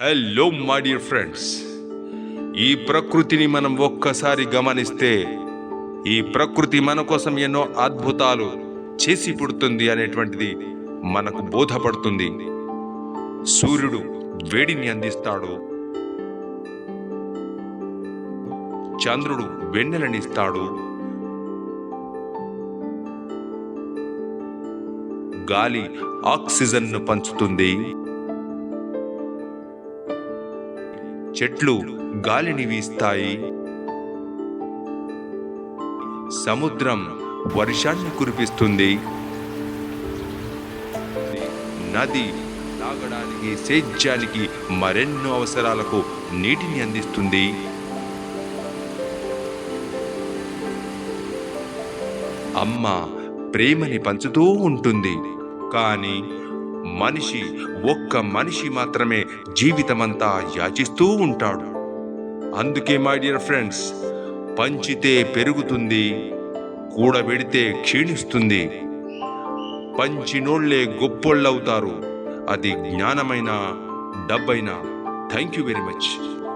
Hello my dear friends ఈ ప్రకృతిని మనం ఒక్కసారి గమనిస్తే ఈ ప్రకృతి మన కోసం ఎన్నో అద్భుతాలు చేసి పుడుతుంది అనేటువంటిది మనకు బోధపడుతుంది. సూర్యుడు వేడిని అందిస్తాడు. చంద్రుడు వెన్నెలనిస్తాడు గాలి ఆక్సిజన్ను పంచుతుంది. చెట్లు గాలిని వీస్తాయి. సముద్రం వర్షాన్ని కురిపిస్తుంది. నది తాగడానికి సేద్యానికి మరెన్నో అవసరాలకు నీటిని అందిస్తుంది. అమ్మ ప్రేమని పంచుతూ ఉంటుంది. కానీ మనిషి ఒక్క మనిషి మాత్రమే జీవితమంతా యాచిస్తూ ఉంటాడు. అందుకే మై డియర్ ఫ్రెండ్స్ పంచితే పెరుగుతుంది కూడబెడితే క్షీణిస్తుంది. పంచినోళ్ళే గొప్పోళ్ళవుతారు. అది జ్ఞానమైన డబ్బైనా. Thank you very much